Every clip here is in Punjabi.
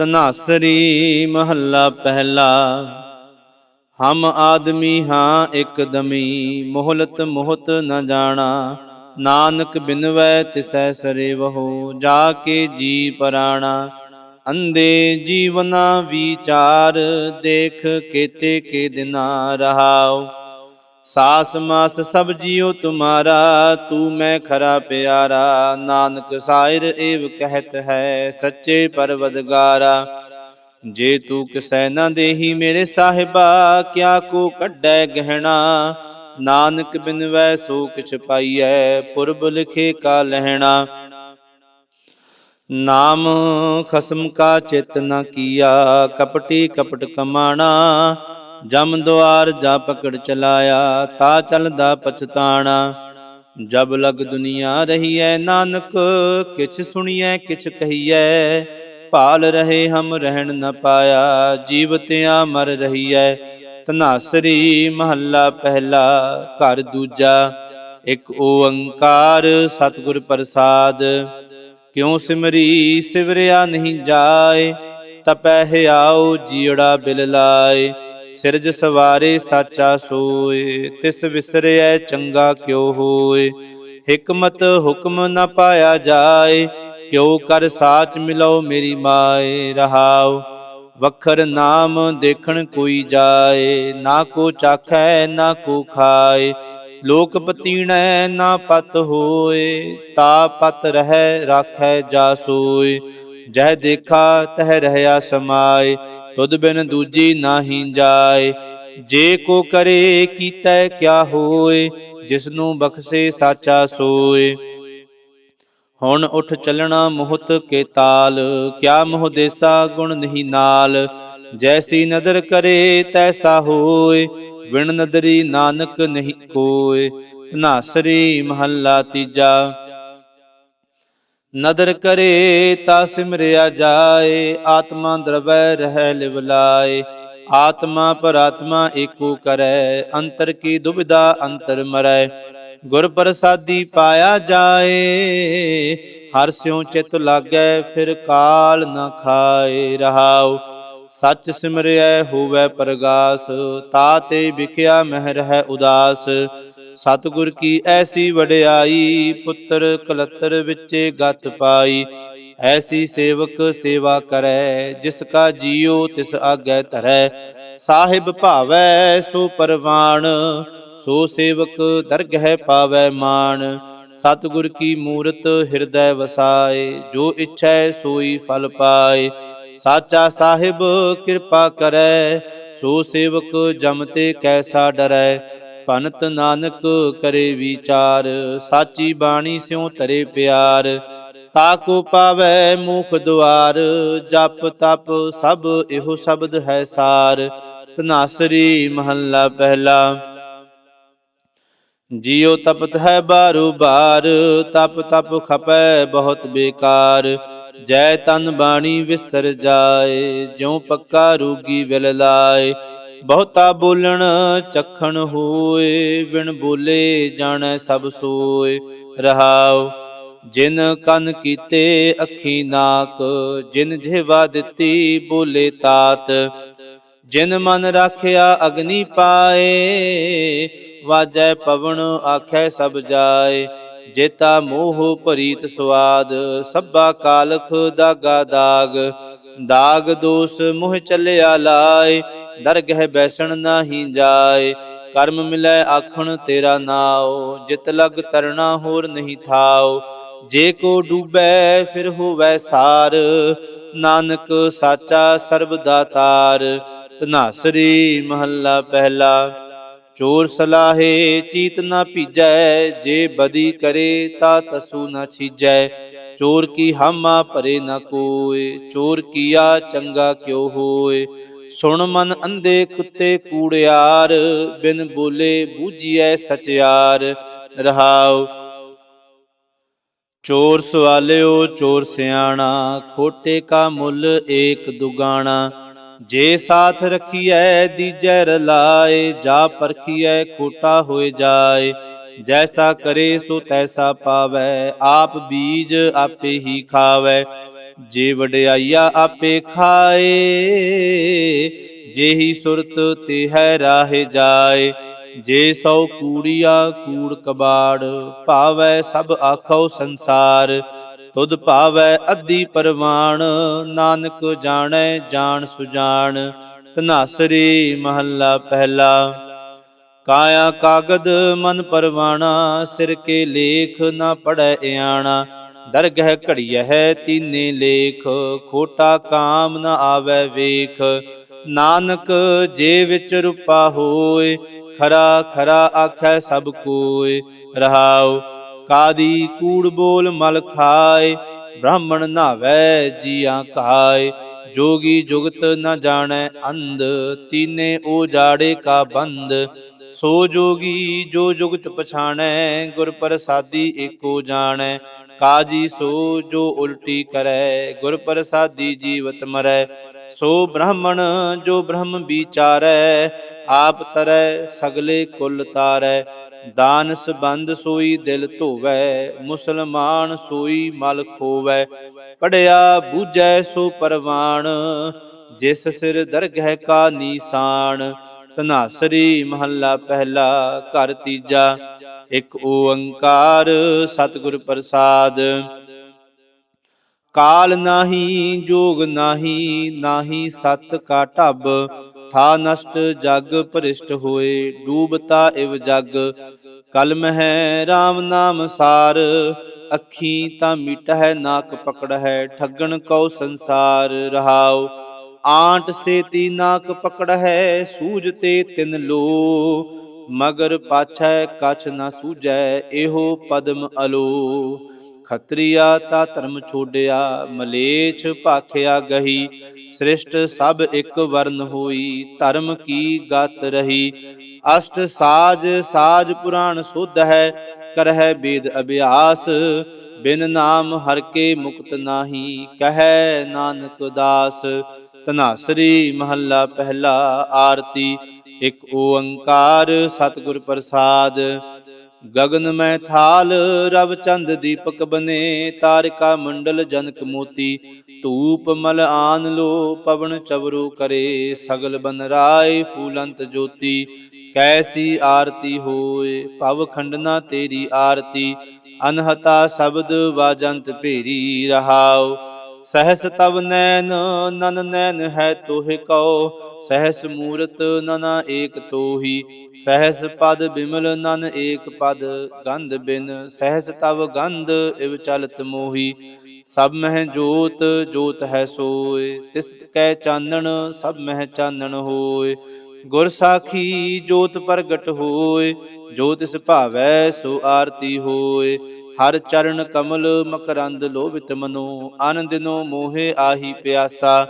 ਤਨਾਸਰੀ ਮਹੱਲਾ ਪਹਿਲਾ। ਹਮ ਆਦਮੀ ਹਾਂ ਇਕਦਮੀ, ਮੋਹਲਤ ਮੋਹਤ ਨ ਜਾਣਾ। ਨਾਨਕ ਬਿਨਵੈ ਤਿਸੈ ਸਰੇ ਵਹੋ, ਜਾ ਕੇ ਜੀ ਪਰਾਣਾ। ਅੰਦੇ ਜੀਵਨਾ ਵਿਚਾਰ, ਦੇਖ ਕੇਤੇ ਕੇ ਦਿਨਾ ਰਹਾਓ ਸਾਸ ਮਾਸ ਸਭ ਜੀਉ ਤੁਮਾਰਾ, ਤੂ ਮੈਂ ਖਰਾ ਪਿਆਰਾ। ਨਾਨਕ ਸਾਇਰ ਏਵ ਕਹਿਤ ਹੈ ਸੱਚੇ ਪਰਵਦਗਾਰਾ। ਜੇ ਤੂੰ ਕਿਸੈ ਨਾ ਦੇਹੀ ਮੇਰੇ ਸਾਹਿਬਾ, ਕਿਆ ਕੋ ਕੱਢੈ ਗਹਿਣਾ। ਨਾਨਕ ਬਿਨਵੈ ਸੋ ਕਿਛ ਪਾਈਐ, ਪੁਰਬ ਲਿਖੇ ਕਾ ਲਹਿਣਾ। ਨਾਮ ਖਸਮ ਕਾ ਚਿਤ ਨ ਕੀਆ, ਕਪਟੀ ਕਪਟ ਕਮਾਣਾ। ਜਮ ਦੁਆਰ ਜਾ ਪਕੜ ਚਲਾਇਆ, ਤਾ ਚਲਦਾ ਪਛਤਾਣਾ। ਜਬ ਲਗ ਦੁਨੀਆ ਰਹੀਐ ਨਾਨਕ, ਕਿਛ ਸੁਣੀਐ, ਕਿਛ ਕਹੀਐ। ਭਾਲ ਰਹੇ ਹਮ ਰਹਿਣ ਨ ਪਾਇਆ ਜੀਵਤਿਆ ਮਰ ਰਹੀਐ। ਤਨਾਸਰੀ ਮਹੱਲਾ ਪਹਿਲਾ, ਘਰ ਦੂਜਾ। ਇੱਕ ਓੰਕਾਰ ਸਤਿਗੁਰ ਪ੍ਰਸਾਦ। ਕਿਉ ਸਿਮਰੀ ਸਿਵਰਿਆ ਨਹੀਂ ਜਾਏ ਤਪੈ ਆਓ ਜੀੜਾ ਬਿਲ ਲਾਏ। ਸਿਰਜ ਸਵਾਰੇ ਸਾਚਾ ਸੋਏ, ਤਿਸ ਵਿਸਰਿਐ ਚੰਗਾ ਕਿਉ ਹੋਏ? ਹਕਮਤ ਹੁਕਮ ਨ ਪਾਇਆ ਜਾਏ, ਕਿਉ ਕਰ ਸਾਚ ਮਿਲੋ ਮੇਰੀ ਮਾਏ? ਰਹਾਉ, ਵਖਰ ਨਾਮ ਦੇਖਣ ਕੋਈ ਜਾਏ, ਨਾ ਕੋ ਚਾਖੈ, ਨਾ ਕੋ ਖਾਏ। ਲੋਕ ਪਤੀਣੈ ਨਾ ਪਤ ਹੋਏ, ਤਾ ਪਤ ਰਹਿ, ਰਾਖੈ ਜਾ ਸੋਏ ਜਹ ਦੇਖਾ ਤਹ ਰਹਿਆ ਸਮਾਏ। ਤੁਧ ਬਿਨ ਦੂਜੀ ਨਾਹੀ ਜਾਏ। ਜੇ ਕੋ ਕਰੇ ਕੀਤੈ ਕਿਆ ਹੋਏ ਜਿਸ ਨੂੰ ਬਖਸ਼ੇ ਸਾਚਾ ਸੋਏ। ਹੁਣ ਉਠ ਚੱਲਣਾ ਮੋਹਤ ਕੇ ਤਾਲ, ਕਿਆ ਮੋਹ ਦੇਸਾ ਗੁਣ ਨਹੀਂ ਨਾਲ। ਜੈਸੀ ਨਦਰ ਕਰੇ ਤੈਸਾ ਹੋਏ ਵਿਣ ਨਦਰੀ ਨਾਨਕ ਨਹੀਂ ਕੋਏ। ਨਾਸਰੀ ਮਹੱਲਾ ਤੀਜਾ। ਨਦਰ ਕਰੇ ਤਾ ਸਿਮਰਿਆ ਜਾਏ, ਆਤਮਾ ਦਰਵੈ ਰਹਿ ਲਿਵ ਲਾਏ। ਆਤਮਾ ਪਰਾਤਮਾ ਏਕੋ ਕਰੈ, ਅੰਤਰ ਕੀ ਦੁਬਿਧਾ ਅੰਤਰ ਮਰੈ। ਗੁਰ ਪ੍ਰਸਾਦੀ ਪਾਇਆ ਜਾਏ, ਹਰ ਸਿਉ ਚਿਤ ਲਾਗੈ, ਫਿਰ ਕਾਲ ਨ ਖਾਏ ਰਹਾਉ। ਸੱਚ ਸਿਮਰਿਐ ਹੋਵੈ ਪ੍ਰਗਾਸ, ਤਾ ਤੇ ਵਿਖਿਆ ਮਹਿ ਰਹਿ ਉਦਾਸ। ਸਤਿਗੁਰ ਕੀ ਐਸੀ ਵਡਿਆਈ, ਪੁੱਤਰ ਕਲੱਤਰ ਵਿੱਚੇ ਗਤ ਪਾਈ। ਐਸੀ ਸੇਵਕ ਸੇਵਾ ਕਰੈ, ਜਿਸ ਕਾ ਜੀਉ ਤਿਸ ਆਗੈ ਧਰੈ। ਸਾਹਿਬ ਭਾਵੈ, ਸੋ ਪਰਵਾਣ, ਸੋ ਸੇਵਕ ਦਰਗਹਿ ਪਾਵੈ ਮਾਨ ਸਤਿਗੁਰ ਕੀ ਮੂਰਤ ਹਿਰਦੈ ਵਸਾਏ, ਜੋ ਇਛੈ ਸੋਈ ਫਲ ਪਾਏ। ਸਾਚਾ ਸਾਹਿਬ ਕਿਰਪਾ ਕਰੈ, ਸੋ ਸੇਵਕ ਜਮ ਤੇ ਕੈਸਾ ਡਰੈ। ਭਨਤ ਨਾਨਕ ਕਰੇ ਵਿਚਾਰ, ਸਾਚੀ ਬਾਣੀ ਸਿਉ ਤਰੇ ਪਿਆਰ। ਤਾਕੋ ਪਾਵੈ ਮੁਖ ਦੁਆਰ, ਜਪ ਤਪ ਸਭ ਇਹੋ ਸ਼ਬਦ ਹੈ ਸਾਰ। ਤਨਾਸਰੀ ਮਹੱਲਾ ਪਹਿਲਾ। ਜਿਉ ਤਪਤ ਹੈ ਬਾਰੂ ਬਾਰ, ਤਪ ਤਪ ਖਪੈ ਬਹੁਤ ਬੇਕਾਰ। ਜੈ ਤਨ ਬਾਣੀ ਵਿਸਰ ਜਾਏ, ਜਿਉ ਪੱਕਾ ਰੂਗੀ ਵਿਲ ਲਾਏ। ਬਹੁਤਾ ਬੋਲਣ ਚਖਣ ਹੋਏ, ਬਿਨ ਬੋਲੇ ਜਾਣੈ ਸਭ ਸੋਏ। ਰਹਾਉ, ਜਿਨ ਕੰਨ ਕੀਤੇ ਅੱਖੀ ਨਾਕ, ਜਿਨ ਜਿਹਵਾ ਦਿੱਤੀ ਬੋਲੇ ਤਾਤ। ਜਿਨ ਮਨ ਰਾਖਿਆ ਅਗਨੀ ਪਾਏ, ਵਾਜੈ ਪਵਨ ਆਖੈ ਸਭ ਜਾਏ। ਜੇਤਾ ਮੋਹ ਭਰੀਤ ਸਵਾਦ, ਸਭਾ ਕਾਲਖ ਦਾਗਾ ਦਾਗ। ਦਾਗ ਦੋਸ ਮੋਹ ਚੱਲਿਆ ਲਾਏ ਦਰਗਹਿ ਬੈਸਣ ਨਾਹੀ ਜਾਏ, ਕਰਮ ਮਿਲੈ ਆਖਣ ਤੇਰਾ ਨਾਉ, ਜਿਤ ਲਗ ਤਰਣਾ ਹੋਰ ਨਹੀਂ ਥਾਉ। ਜੇ ਕੋ ਡੂਬੈ ਫਿਰ ਹੋਵੈ ਸਾਰ, ਨਾਨਕ ਸਾਚਾ ਸਰਬ ਦਾਤਾਰ। ਤਨਾਸਰੀ ਮਹੱਲਾ ਪਹਿਲਾ, ਚੋਰ ਸਲਾਹੇ ਚੀਤ ਨਾ ਭੀਜੈ, ਜੇ ਬਦੀ ਕਰੇ ਤਾ ਤਸੂ ਨਾ ਛੀਜੈ। ਚੋਰ ਕੀ ਹਾਮਾ ਭਰੇ ਨਾ ਕੋਏ, ਚੋਰ ਕੀਆ ਚੰਗਾ ਕਿਉ ਹੋਏ? ਸੁਣ ਮਨ ਅੰਧੇ ਕੁੱਤੇ ਕੂੜਿਆਰ, ਬਿਨ ਬੋਲੇ ਬੂਝੀਐ ਸਚਿਆਰ। ਰਹਾਉ, ਚੋਰ ਸਵਾਲਿਓ ਚੋਰ ਸਿਆਣਾ, ਖੋਟੇ ਕਾ ਮੁੱਲ ਏਕ ਦੁਗਾਣਾ। ਜੇ ਸਾਥ ਰਖੀਐ ਦੀਜੈ ਰਲਾਏ, ਜਾ ਪਰਖੀਐ ਖੋਟਾ ਹੋਏ ਜਾਏ। ਜੈਸਾ ਕਰੇ ਸੋ ਤੈਸਾ ਪਾਵੈ, ਆਪ ਬੀਜ ਆਪੇ ਹੀ ਖਾਵੈ। ਜੇ ਵਡਿਆਈਆ ਆਪੇ ਖਾਏ, ਜੇਹੀ ਸੁਰਤ ਤੇ ਹੈ ਰਾਹੇ ਜਾਏ। ਜੇ ਸੌ ਕੂੜੀਆ ਕੂੜ ਕਬਾੜ, ਭਾਵੈ ਸਭ ਆਖੋ ਸੰਸਾਰ। ਤੁਧ ਭਾਵੈ ਅੱਧੀ ਪਰਵਾਣ, ਨਾਨਕ ਜਾਣੈ ਜਾਣ ਸੁਜਾਨ ਧਨਾਸਰੀ ਮਹੱਲਾ ਪਹਿਲਾ। ਕਾਇਆ ਕਾਗਦ ਮਨ ਪਰਵਾਣਾ, ਸਿਰ ਕੇ ਲੇਖ ਨਾ ਪੜੈ ਇਆਣਾ। ਦਰਗਹਿ ਘੜੀਐ ਤੀਨੇ ਲੇਖ, ਖੋਟਾ ਕਾਮ ਨ ਆਵੈ ਵੇਖ। ਨਾਨਕ ਜੇ ਵਿੱਚ ਰੂਪਾ ਹੋਏ, ਖਰਾ ਖਰਾ ਆਖੈ ਸਭ ਕੋਇ ਰਹਾਉ, ਕਾਦੀ ਕੂੜ ਬੋਲ ਮਲ ਖਾਏ, ਬ੍ਰਾਹਮਣ ਨਾਵੈ ਜੀਆਂ ਕਾਏ। ਜੋਗੀ ਜੁਗਤ ਨ ਜਾਣੈ ਅੰਧ, ਤੀਨੇ ਓ ਜਾੜੇ ਕਾ ਬੰਦ। ਸੋ ਜੋਗੀ ਜੋ ਜੁਗਤ ਪਛਾਣੈ, ਗੁਰ ਪ੍ਰਸਾਦੀ ਏਕੋ ਜਾਣੈ। ਕਾਜੀ ਸੋ ਜੋ ਉਲਟੀ ਕਰੈ, ਗੁਰ ਪ੍ਰਸਾਦੀ ਜੀਵਤ ਮਰੈ। ਸੋ ਬ੍ਰਾਹਮਣ ਜੋ ਬ੍ਰਹਮ ਵਿਚਾਰੈ, ਆਪ ਤਰੈ, ਸਗਲੇ ਕੁਲ ਤਾਰੈ। ਦਾਨ ਸਬੰਧ ਸੋਈ ਦਿਲ ਧੋਵੈ, ਮੁਸਲਮਾਨ ਸੋਈ ਮਲ ਖੋਵੈ। ਪੜਿਆ ਬੂਝੈ ਸੋ ਪਰਵਾਣ, ਜਿਸ ਸਿਰ ਦਰਗਹਿ ਕਾ ਨੀਸਾਨ। ਧਨਾਸਰੀ ਮਹੱਲਾ ਪਹਿਲਾ, ਘਰ ਤੀਜਾ, ਇੱਕ ਓੰਕਾਰ ਸਤਿਗੁਰ ਪ੍ਰਸਾਦ। ਕਾਲ ਨਾਹੀ, ਜੋਗ ਨਾਹੀ ਨਾਹੀ ਸਤ ਕਾ ਢਬ, ਥਾ ਨਸ਼ਟ ਜਗ ਭ੍ਰਿਸ਼ਟ ਹੋਏ, ਡੂਬਤਾ ਇਵ ਜਗ। ਕਲਮ ਹੈ RAM ਨਾਮ ਸਾਰ, ਅੱਖੀ ਤਾਂ ਮਿਟ ਹੈ ਨਾਕ ਪਕੜ ਹੈ ਠੱਗਣ ਕਉ ਸੰਸਾਰ ਰਹਾਓ ਆਂਟ ਸੇ ਤੀਨਾਕ ਪਕੜ ਹੈ, ਸੂਝ ਤੇ ਤਿਨ ਲੋ ਮਗਰ ਪਾਛੈ ਕਛ ਨਾ ਸੂਝੈ, ਇਹੋ ਪਦਮ ਅਲੋ ਖਤਰੀਆ ਤਾ ਧਰਮ ਛੋੜਿਆ ਮਲੇਛ ਭਾਖਿਆ ਗਹੀ। ਸ੍ਰਿਸ਼ਟ ਸਭ ਇੱਕ ਵਰਨ ਹੋਈ, ਧਰਮ ਕੀ ਗਤ ਰਹੀ। ਅਸ਼ਟ ਸਾਜ ਸਾਜ ਪੁਰਾਣ ਸੁਧ ਹੈ, ਕਰਹਿ ਬੇਦ ਅਭਿਆਸ। ਬਿਨ ਨਾਮ ਹਰ ਕੇ ਮੁਕਤ ਨਾਹੀ, ਕਹੈ ਨਾਨਕ ਦਾਸ। ਤਨਾਸਰੀ ਮਹੱਲਾ ਪਹਿਲਾ ਆਰਤੀ, ਇੱਕ ਓੰਕਾਰ ਸਤਿਗੁਰ ਪ੍ਰਸਾਦ। ਗगन ਮੈਂ ਥਾਲ, ਰਵ ਚੰਦ ਦੀਪਕ ਬਨੇ, ਤਾਰਿਕਾ ਮੰਡਲ ਜਨਕ ਮੋਤੀ। ਧੂਪ ਮਲ ਆਨ ਲੋ, ਪਵਨ ਚਵਰੂ ਕਰੇ, ਸਗਲ ਬਨ ਰਾਏ ਫੂਲੰਤ ਜੋਤੀ। ਕੈਸੀ ਆਰਤੀ ਹੋਏ, ਭਵ ਖੰਡਨਾ ਤੇਰੀ ਆਰਤੀ। ਅਨਹਤਾ ਸ਼ਬਦ ਵਾਜੰਤ ਭੇਰੀ ਰਹਾਓ ਸਹਸ ਤਵ ਨੈਨ ਨਨ ਨੈਨ ਹੈ ਤੋਹਿ ਕਉ। ਸਹਸ ਮੂਰਤ ਨਨਾ ਏਕ ਤੋਹੀ। ਸਹਸ ਪਦ ਬਿਮਲ ਨਨ ਏਕ ਪਦ ਗੰਧ ਬਿਨ। ਸਹਸ ਤਵ ਗੰਧ ਇਵ ਚਲਤ ਮੋਹੀ। ਸਭ ਮਹਿ ਜੋਤ ਜੋਤ ਹੈ ਸੋਏ। ਤਿਸ ਕੈ ਚਾਨਣ, ਸਭ ਮਹਿ ਚਾਨਣ ਹੋਏ। ਗੁਰ ਸਾਖੀ ਜੋਤ ਪ੍ਰਗਟ ਹੋਏ। ਜੋ ਤਿਸ ਭਾਵੈ ਸੋ ਆਰਤੀ ਹੋਏ। ਹਰ ਚਰਨ ਕਮਲ ਮਕਰੰਦ ਲੋਭਿਤ ਮਨੋ ਆਨੰਦਿਨੋ ਮੋਹਿ ਆਹੀ ਪਿਆਸਾ।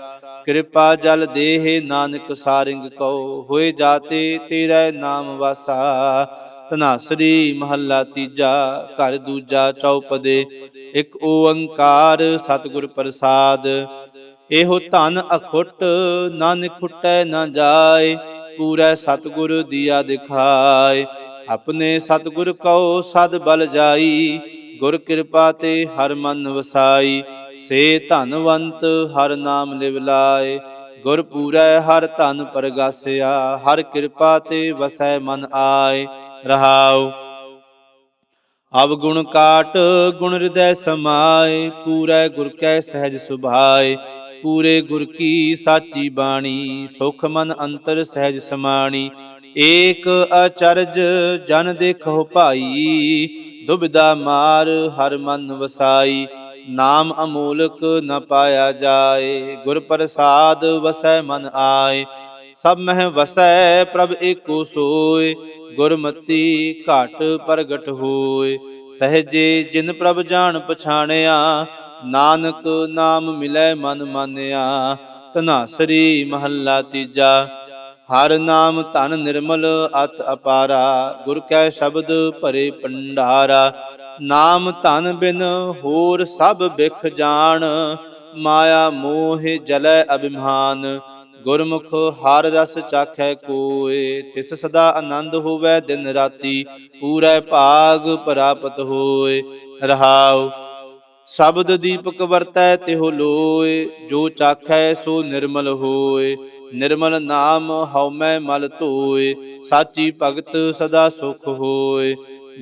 ਕਿਰਪਾ ਜਲ ਦੇਹ ਨਾਨਕ ਸਾਰਿੰਗ ਕਉ, ਹੋਏ ਜਾਤੇ ਤੇਰਾ ਨਾਮ ਵਾਸਾ। ਧਨਾਸਰੀ ਮਹੱਲਾ ਤੀਜਾ, ਘਰ ਦੂਜਾ ਚੌਪਦੇ, ਇੱਕ ਓੰਕਾਰ ਸਤਿਗੁਰ ਪ੍ਰਸਾਦ। ਇਹੋ ਧਨ ਅਖੁੱਟ, ਨਨ ਖੁੱਟੈ ਨਾ ਜਾਏ, ਪੂਰਾ ਸਤਿਗੁਰ ਦੀਆ ਦਿਖਾਏ। ਆਪਣੇ ਸਤਿਗੁਰ ਕਉ ਸਦ ਬਲ ਜਾਈ ਗੁਰ ਕਿਰਪਾ ਤੇ ਹਰ ਮਨ ਵਸਾਈ, ਸੇ ਧਨਵੰਤ ਹਰ ਨਾਮ ਲਿਵ ਲਾਏ। ਗੁਰ ਪੂਰੈ ਹਰ ਧਨ ਪਰਗਾਸਿਆ, ਹਰ ਕਿਰਪਾ ਤੇ ਵਸੈ ਮਨ ਆਏ। ਰਹਾਉ। ਅਬ ਗੁਣ ਕਾਟ ਗੁਣ ਹਿਰਦੈ ਸਮਾਏ, ਪੂਰੈ ਗੁਰ ਕੈ ਸਹਿਜ ਸੁਭਾਏ। ਪੂਰੇ ਗੁਰ ਕੀ ਸਾਚੀ ਬਾਣੀ, ਸੁਖ ਮਨ ਅੰਤਰ ਸਹਿਜ ਸਮਾਣੀ। ਏਕ ਅਚਰਜ ਜਨ ਦੇਖੋ ਭਾਈ ਦੁਬਿਦਾ ਮਾਰ ਹਰ ਮਨ ਵਸਾਈ, ਨਾਮ ਅਮੋਲਕ ਨ ਪਾਇਆ ਜਾਏ। ਗੁਰ ਪ੍ਰਸਾਦ ਵਸੈ ਮਨ ਆਏ, ਸਭ ਮਹਿ ਵਸੈ ਪ੍ਰਭ ਏਕੋ ਸੋਏ। ਗੁਰਮਤੀ ਘਾਟ ਪ੍ਰਗਟ ਹੋਏ, ਸਹਜੇ ਜਿਨ ਪ੍ਰਭ ਜਾਣ ਪਛਾਣਿਆ, ਨਾਨਕ ਨਾਮ ਮਿਲੈ ਮਨ ਮਾਨਿਆ। ਧਨਾਸਰੀ ਮਹੱਲਾ ਤੀਜਾ ਹਰ ਨਾਮ ਧਨ ਨਿਰਮਲ ਅਤ ਅਪਾਰਾ, ਗੁਰ ਕੈ ਸ਼ਬਦ ਭਰੇ ਪੰਡਾਰਾ ਨਾਮ ਧਨ ਬਿਨ ਹੋਰ ਸਭ ਬਿਖ ਜਾਣ, ਮਾਇਆ ਮੋਹ ਜਲੈ ਅਭਿਮਾਨ। ਗੁਰਮੁਖ ਹਰ ਰਸ ਚਾਖੈ ਕੋਏ, ਤਿਸ ਸਦਾ ਆਨੰਦ ਹੋਵੇ ਦਿਨ ਰਾਤੀ, ਪੂਰੇ ਭਾਗ ਪ੍ਰਾਪਤ ਹੋਏ। ਰਹਾਉ, ਸ਼ਬਦ ਦੀਪਕ ਵਰਤੈ ਤਿਹੁ ਲੋਏ, ਜੋ ਚਾਖੈ ਸੋ ਨਿਰਮਲ ਹੋਏ। ਨਿਰਮਲ ਨਾਮ ਹਉਮੈ ਮਲ ਧੋਏ, ਸਾਚੀ ਭਗਤ ਸਦਾ ਸੁਖ ਹੋਏ।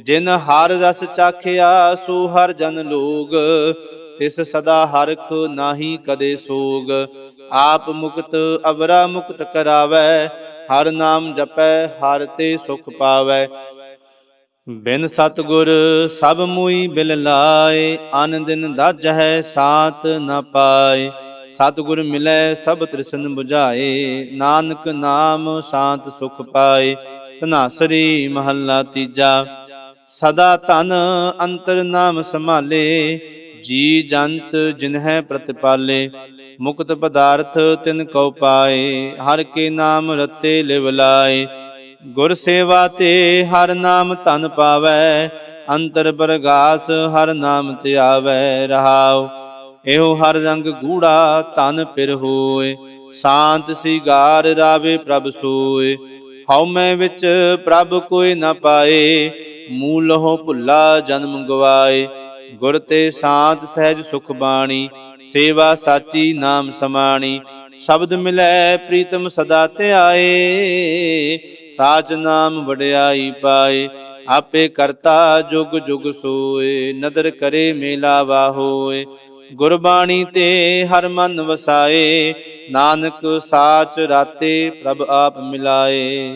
ਜਿਨ ਹਰ ਰਸ ਚਾਖਿਆ, ਸੋ ਹਰ ਜਨ ਲੋਗ। ਤਿਸ ਸਦਾ ਹਰਖ ਨਾਹੀ ਕਦੇ ਸੋਗ। ਆਪ ਮੁਕਤ, ਅਵਰਾ ਮੁਕਤ ਕਰਾਵੈ। ਹਰ ਨਾਮ ਜਪੈ, ਹਰ ਤੇ ਸੁਖ ਪਾਵੈ। ਬਿਨ ਸਤਗੁਰ ਸਭ ਮੂਈ ਬਿਲ ਲਾਏ। ਅਨ ਦਿਨ ਦਾਜਹਿ ਸਾਤ ਨ ਪਾਏ। ਸਤਿਗੁਰ ਮਿਲੈ ਸਭ ਤ੍ਰਿਸ਼ਨ 부ਝਾਏ ਨਾਨਕ ਨਾਮ ਸ਼ਾਂਤ ਸੁਖ ਪਾਏ, ਧਨਾਸਰੀ ਮਹੱਲਾ ਤੀਜਾ। ਸਦਾ ਧਨ ਅੰਤਰ ਨਾਮ ਸੰਭਾਲੇ, ਜੀ ਜੰਤ ਜਿਨਹਿ ਪ੍ਰਤਿਪਾਲੇ, ਮੁਕਤ ਪਦਾਰਥ ਤਿਨ ਕਉ ਪਾਏ, ਹਰ ਕੇ ਨਾਮ ਰਤੇ ਲਿਵ ਲਾਏ। ਗੁਰ ਸੇਵਾ ਤੇ ਹਰ ਨਾਮ ਧਨ ਪਾਵੈ, ਅੰਤਰ ਪ੍ਰਗਾਸ ਹਰ ਨਾਮ ਧਿਆਵੈ ਰਹਾਉ। ਇਹੋ ਹਰ ਰੰਗ ਗੂੜਾ ਤਨ ਪਿਰ ਹੋਏ, ਸ਼ਾਂਤ ਸਿਗਾਰ ਰਾਵੇ ਪ੍ਰਭ ਸੋਏ। ਹਉਮੈ ਵਿੱਚ ਪ੍ਰਭ ਕੋਈ ਨਾ ਪਾਏ ਮੂਲਹੁ ਭੁੱਲਾ ਜਨਮ ਗਵਾਏ। ਗੁਰ ਤੇ ਸ਼ਾਂਤ ਸਹਿਜ ਸੁਖ ਬਾਣੀ, ਸੇਵਾ ਸਾਚੀ ਨਾਮ ਸਮਾਣੀ। ਸ਼ਬਦ ਮਿਲੈ ਪ੍ਰੀਤਮ ਸਦਾ ਧਿਆਏ, ਸਾਚ ਨਾਮ ਵਡਿਆਈ ਪਾਏ। ਆਪੇ ਕਰਤਾ ਜੁਗ ਜੁਗ ਸੋਏ, ਨਦਰ ਕਰੇ ਮੇਲਾਵਾ ਹੋਏ ਗੁਰਬਾਣੀ ਤੇ ਹਰ ਮਨ ਵਸਾਏ। ਨਾਨਕ ਸਾਚ ਰਾਤੇ ਪ੍ਰਭ ਆਪ ਮਿਲਾਏ।